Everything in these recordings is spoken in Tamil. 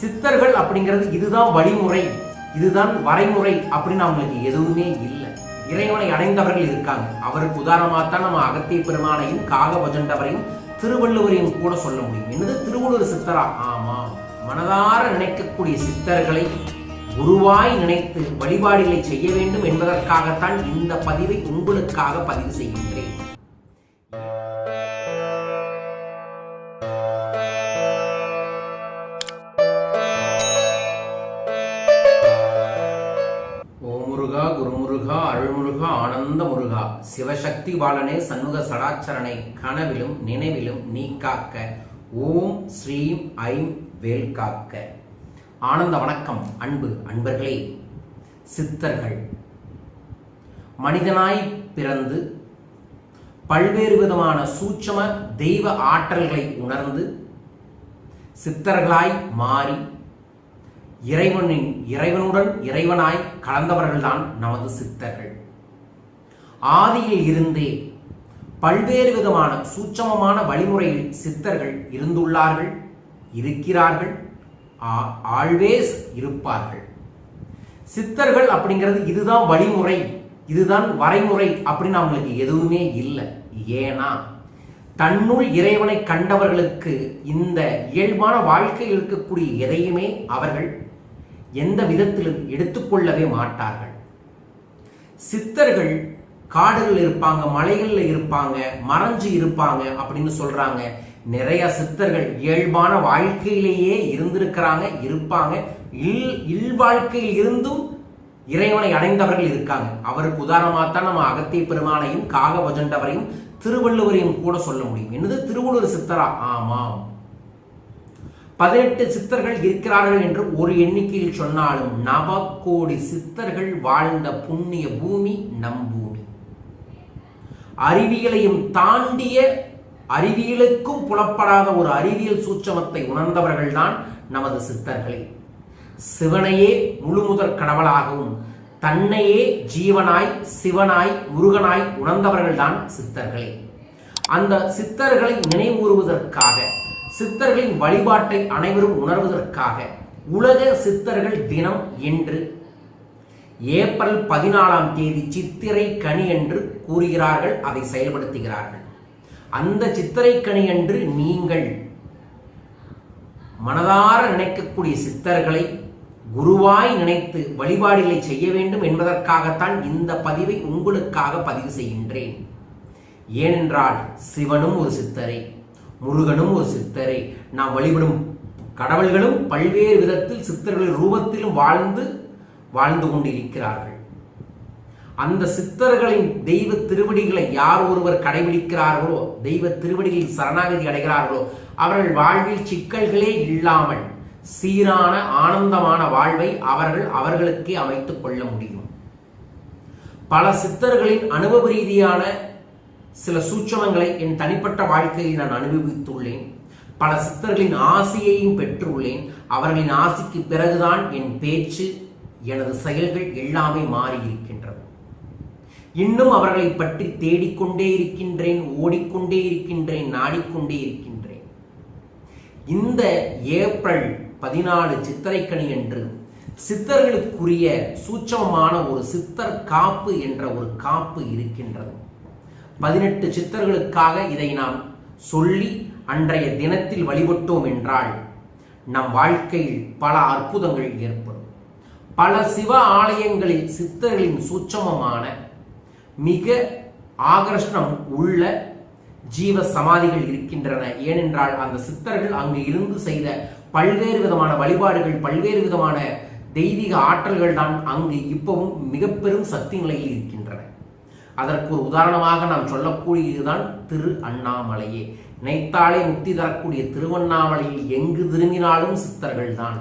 சித்தர்கள் அப்படிங்கிறது இதுதான் வழிமுறை இதுதான் வரைமுறை அப்படின்னு அவங்களுக்கு எதுவுமே இல்லை. இறைவனை அடைந்தவர்கள் இருக்காங்க. அவருக்கு உதாரணமாக தான் நம்ம அகத்திய பெருமானையும் காகபஜண்டவரையும் திருவள்ளுவரையும் கூட சொல்ல முடியும். என்னது? திருவள்ளுவர் சித்தரா? ஆமா. மனதார நினைக்கக்கூடிய சித்தர்களை குருவாய் நினைத்து வழிபாடுகளை செய்ய வேண்டும் என்பதற்காகத்தான் இந்த பதிவை உங்களுக்காக பதிவு செய்கின்றேன். முருகா குருமுருகா அருள்முருகா ஆனந்த முருகா சிவசக்தி பாலனே சண்முக சடாச்சரனை கனவிலும் நினைவிலும் நீ காக்க ஓம் ஸ்ரீம் ஐம் வேல் காக்க ஆனந்த வணக்கம் அன்பு அன்பர்களே சித்தர்கள். மனிதனாய் பிறந்து பல்வேறு விதமான சூட்சம தெய்வ ஆற்றல்களை உணர்ந்து சித்தர்களாய் மாறி இறைவனின் இறைவனுடன் இறைவனாய் கலந்தவர்கள்தான் நமது சித்தர்கள். ஆதியில் இருந்தே பல்வேறு விதமான சூட்சமமான வழிமுறையில் சித்தர்கள் இருந்துள்ளார்கள் இருக்கிறார்கள் ஆ- ஆல்வேஸ் இருப்பார்கள். சித்தர்கள் அப்படிங்கிறது இதுதான் வழிமுறை இதுதான் வரைமுறை அப்படின்னு அவங்களுக்கு எதுவுமே இல்லை. ஏன்னா தன்னுள் இறைவனை கண்டவர்களுக்கு இந்த இயல்பான வாழ்க்கையில் இருக்கக்கூடிய எதையுமே அவர்கள் எந்த விதத்திலும் எடுத்துக்கொள்ளவே மாட்டார்கள். சித்தர்கள் காடுகள் இருப்பாங்க மலைகள்ல இருப்பாங்க மறைஞ்சு இருப்பாங்க அப்படின்னு சொல்றாங்க. நிறைய சித்தர்கள் இயல்பான வாழ்க்கையிலேயே இருந்திருக்கிறாங்க இருப்பாங்க. இல் இல் வாழ்க்கையில் இருந்தும் இறைவனை அடைந்தவர்கள் இருக்காங்க. அவருக்கு உதாரணமாக தான் நம்ம அகத்திய பெருமானையும் காகபஜண்டவரையும் திருவள்ளுவரையும் கூட சொல்ல முடியும். என்னது? திருவள்ளுவர் சித்தரா? ஆமாம். பதினெட்டு சித்தர்கள் இருக்கிறார்கள் என்று ஒரு எண்ணிக்கையில் சொன்னாலும் நவ கோடி சித்தர்கள் வாழ்ந்த புண்ணிய பூமி நம் பூமி. அறிவியலையும் தாண்டிய அறிவியலுக்கும் புலப்படாத ஒரு அறிவியல் சூட்சமத்தை உணர்ந்தவர்கள்தான் நமது சித்தர்களே. சிவனையே முழுமுதற் கடவுளாகவும் தன்னையே ஜீவனாய் சிவனாய் முருகனாய் உணர்ந்தவர்கள்தான் சித்தர்களே. அந்த சித்தர்களை நினைவூறுவதற்காக சித்தர்களின் வழிபாட்டை அனைவரும் உணர்வதற்காக உலக சித்தர்கள் தினம் என்று ஏப்ரல் பதினாலாம் தேதி சித்திரை கனி என்று கூறுகிறார்கள் அதை செயல்படுத்துகிறார்கள். அந்த சித்திரை கனி என்று நீங்கள் மனதார நினைக்கக்கூடிய சித்தர்களை குருவாய் நினைத்து வழிபாடுகளை செய்ய வேண்டும் என்பதற்காகத்தான் இந்த பதிவை உங்களுக்காக பதிவு செய்கின்றேன். ஏனென்றால் சிவனும் ஒரு சித்தரை. முருகனும் ஒரு சித்தரை. நாம் வழிபடும் கடவுள்களும் பல்வேறு விதத்தில் சித்தர்களின் ரூபத்திலும் வாழ்ந்து வாழ்ந்து கொண்டிருக்கிறார்கள். அந்த சித்தர்களின் தெய்வ திருவடிகளை யார் ஒருவர் கடைபிடிக்கிறார்களோ தெய்வ திருவடிகளில் சரணாகதி அடைகிறார்களோ அவர்கள் வாழ்வில் சிக்கல்களே இல்லாமல் சீரான ஆனந்தமான வாழ்வை அவர்கள் அவர்களுக்கே அமைத்துக் கொள்ள முடியும். பல சித்தர்களின் அனுபவ ரீதியான சில சூட்சமங்களை என் தனிப்பட்ட வாழ்க்கையில் நான் அனுபவித்துள்ளேன். பல சித்தர்களின் ஆசையையும் பெற்றுள்ளேன். அவர்களின் ஆசைக்கு பிறகுதான் என் பேச்சு எனது செயல்கள் எல்லாமே மாறி இருக்கின்றது இன்னும் அவர்களை பற்றி தேடிக்கொண்டே இருக்கின்றேன் ஓடிக்கொண்டே இருக்கின்றேன் நாடிக்கொண்டே இருக்கின்றேன். இந்த ஏப்ரல் பதினாலு சித்திரைக்கணி என்று சித்தர்களுக்குரிய சூட்சமமான ஒரு சித்தர் காப்பு என்ற ஒரு காப்பு இருக்கின்றது. பதினெட்டு சித்தர்களுக்காக இதை நாம் சொல்லி அன்றைய தினத்தில் வழிபட்டோம் என்றால் நம் வாழ்க்கையில் பல அற்புதங்கள் ஏற்படும். பல சிவ ஆலயங்களில் சித்தர்களின் சூட்சமமான மிக ஆகர்ஷணம் உள்ள ஜீவ சமாதிகள் இருக்கின்றன. ஏனென்றால் அந்த சித்தர்கள் அங்கு இருந்து செய்த பல்வேறு விதமான வழிபாடுகள் பல்வேறு விதமான தெய்வீக ஆற்றல்கள் தான் அங்கு இப்பவும் மிக பெரும் சக்தி நிலையில் இருக்கின்றன. அதற்கு ஒரு உதாரணமாக நாம் சொல்லக்கூடியதுதான் திரு அண்ணாமலையே. நினைத்தாலே முக்தி தரக்கூடிய திருவண்ணாமலையில் எங்கு திரும்பினாலும் சித்தர்கள் தான்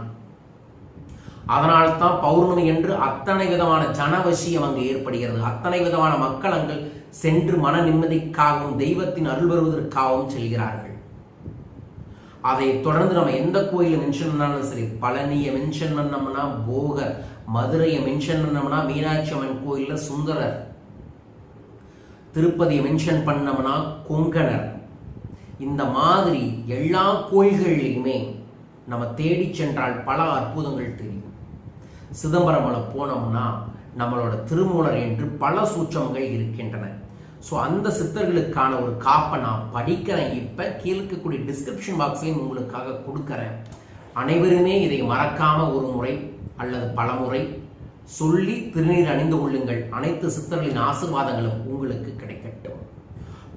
அதனால்தான் பௌர்ணமி என்று அத்தனை விதமான ஜனவசியம் அங்கு ஏற்படுகிறது. அத்தனை விதமான மக்கள் அங்கு சென்று மன நிம்மதிக்காகவும் தெய்வத்தின் அருள் வருவதற்காகவும் செல்கிறார்கள். அதை தொடர்ந்து நம்ம எந்த கோயிலை மென்ஷன் பண்ணாலும் சரி பழனியை மென்ஷன் பண்ணோம்னா போகர் மதுரையை மென்ஷன் பண்ணோம்னா மீனாட்சி அம்மன் கோயிலில் சுந்தரர். திருப்பதியை மென்ஷன் பண்ணோம்னா கொங்கணர் இந்த மாதிரி எல்லா கோயில்கள்லையுமே நம்ம தேடி சென்றால் பல அற்புதங்கள் தெரியும். சிதம்பரமலை போனோம்னா நம்மளோட திருமூலர் என்று பல சூட்சமங்கள் இருக்கின்றன. ஸோ அந்த சித்தர்களுக்கான ஒரு காப்பை நான் படிக்கிறேன். இப்போ கீழே இருக்கக்கூடிய டிஸ்கிரிப்ஷன் பாக்ஸையும் உங்களுக்காக கொடுக்குறேன். அனைவருமே இதை மறக்காம ஒரு முறை அல்லது பல முறை சொல்லி திருநீர் அணிந்து கொள்ளுங்கள். அனைத்து சித்தர்களின் ஆசிர்வாதங்களும் உங்களுக்கு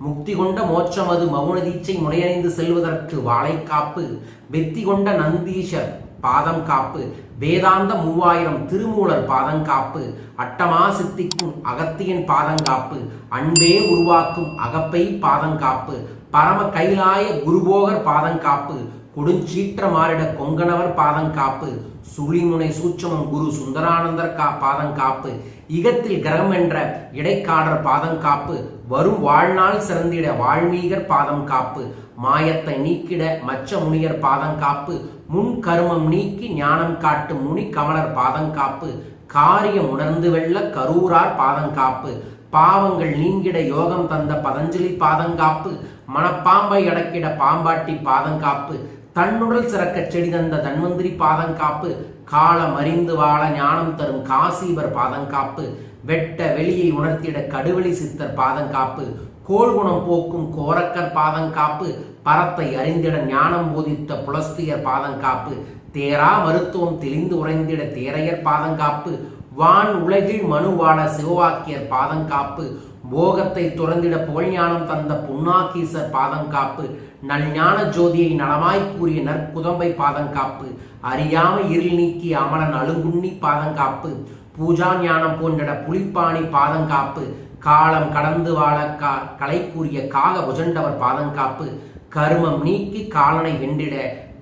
முக்தி கொண்ட மோட்சமது மௌன தீட்சை முனையணிந்து செல்வதற்கு வாழை காப்பு. வெத்தி கொண்ட நந்தீஷர் பாதம் காப்பு. வேதாந்த மூவாயிரம் திருமூலர் பாதங்காப்பு அட்டமா சித்திக்கும் அகத்தியன் பாதங்காப்பு அன்பே உருவாக்கும் அகப்பை பாதங்காப்பு பரம கைலாய குருபோகர் பாதங்காப்பு கொடுஞ்சீற்ற மாறிட கொங்கணவர் பாதங்காப்பு சுழிமுனை சூட்சமம் குரு சுந்தரானந்தர் கா பாதங்காப்பு இகத்தில் கிரகம் என்ற இடைக்காடர் பாதங்காப்பு வரும் வாழ்நாள் சிறந்திட வாழ்மீகர் பாதம் காப்பு. மாயத்தை நீக்கிட மச்ச முனியர் பாதங்காப்பு முன் கருமம் நீக்கி ஞானம் காட்டு முனி கமலர் பாதங்காப்பு காரியம் உணர்ந்து வெள்ள கரூரார் பாதங்காப்பு பாவங்கள் நீங்கிட யோகம் தந்த பதஞ்சலி பாதங்காப்பு மனப்பாம்பை அடக்கிட பாம்பாட்டி பாதங்காப்பு தன்னுடல் சிறக்க செடி தந்த தன்வந்திரி பாதங்காப்பு காலம் அறிந்து வாழ ஞானம் தரும் காசீபர் பாதங்காப்பு வெட்ட வெளியை உணர்த்திட கடுவெளி சித்தர் பாதங்காப்பு கோள்குணம் போக்கும் கோரக்கர் பாதங்காப்பு பரத்தை அறிந்திட ஞானம் போதித்த புலஸ்தியர் பாதங்காப்பு தேரா மருத்துவம் தெளிந்து உறைந்திட தேரையர் பாதங்காப்பு வான் உலகில் மனுவாழ சிவவாக்கியர் பாதங்காப்பு போகத்தை துறந்திட புகழ்ஞானம் தந்த புன்னாக்கீசர் பாதங்காப்பு நல்ஞான ஜோதியை நலமாய் கூறிய நற்குதம்பை பாதங்காப்பு அறியாமை இருள் நீக்கி அமலன் அழுங்குண்ணி பாதங்காப்பு பூஜா ஞானம் போன்ற புலிப்பாணி பாதங்காப்பு காலம் கடந்து வாழ கா கலை கூறிய காக உஜண்டவர் பாதங்காப்பு கருமம் நீக்கி காலனை வென்றிட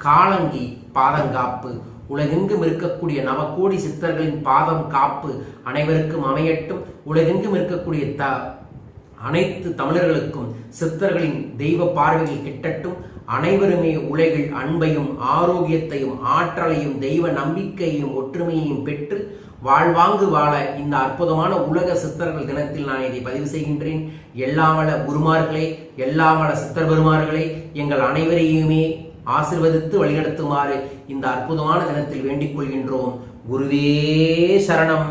காலங்கி பாதங்காப்பு. உலகெங்கும் இருக்கக்கூடிய நவக்கோடி சித்தர்களின் பாதம் காப்பு அனைவருக்கும் அமையட்டும். உலகெங்கும் இருக்கக்கூடிய த அனைத்து தமிழர்களுக்கும் சித்தர்களின் தெய்வ பார்வைகள் கிட்டட்டும். அனைவருமே உலகில் அன்பையும் ஆரோக்கியத்தையும் ஆற்றலையும் தெய்வ நம்பிக்கையையும் ஒற்றுமையையும் பெற்று வாழ்வாங்கு வாழ இந்த அற்புதமான உலக சித்தர்கள் தினத்தில் நான் இதை பதிவு செய்கின்றேன். எல்லாவள குருமார்களே எல்லாவள சித்தர் பெருமார்களே எங்கள் அனைவரையுமே ஆசிர்வதித்து வழிநடத்துமாறு இந்த அற்புதமான தினத்தில் வேண்டிக் கொள்கின்றோம். குருவே சரணம்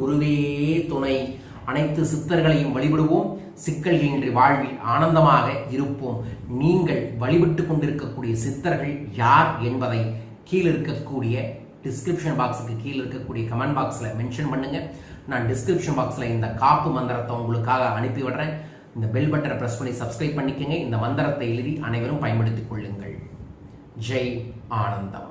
குருவே துணை. அனைத்து சித்தர்களையும் வழிபடுவோம். சிக்கல்களின்றி வாழ்வில் ஆனந்தமாக இருப்போம். நீங்கள் வழிபட்டு கொண்டிருக்கக்கூடிய சித்தர்கள் யார் என்பதை கீழிருக்கக்கூடிய டிஸ்கிரிப்ஷன் பாக்ஸுக்கு கீழே இருக்கக்கூடிய கமெண்ட் பாக்ஸில் மென்ஷன் பண்ணுங்கள் நான் டிஸ்கிரிப்ஷன் பாக்ஸில் இந்த காப்பு மந்திரத்தை உங்களுக்காக அனுப்பி விடுறேன். இந்த பெல் பட்டனை ப்ரெஸ் பண்ணி சப்ஸ்கிரைப் பண்ணிக்கங்க. இந்த மந்திரத்தை எழுதி அனைவரும் பயன்படுத்திக் கொள்ளுங்கள். ஜெய் ஆனந்தம்.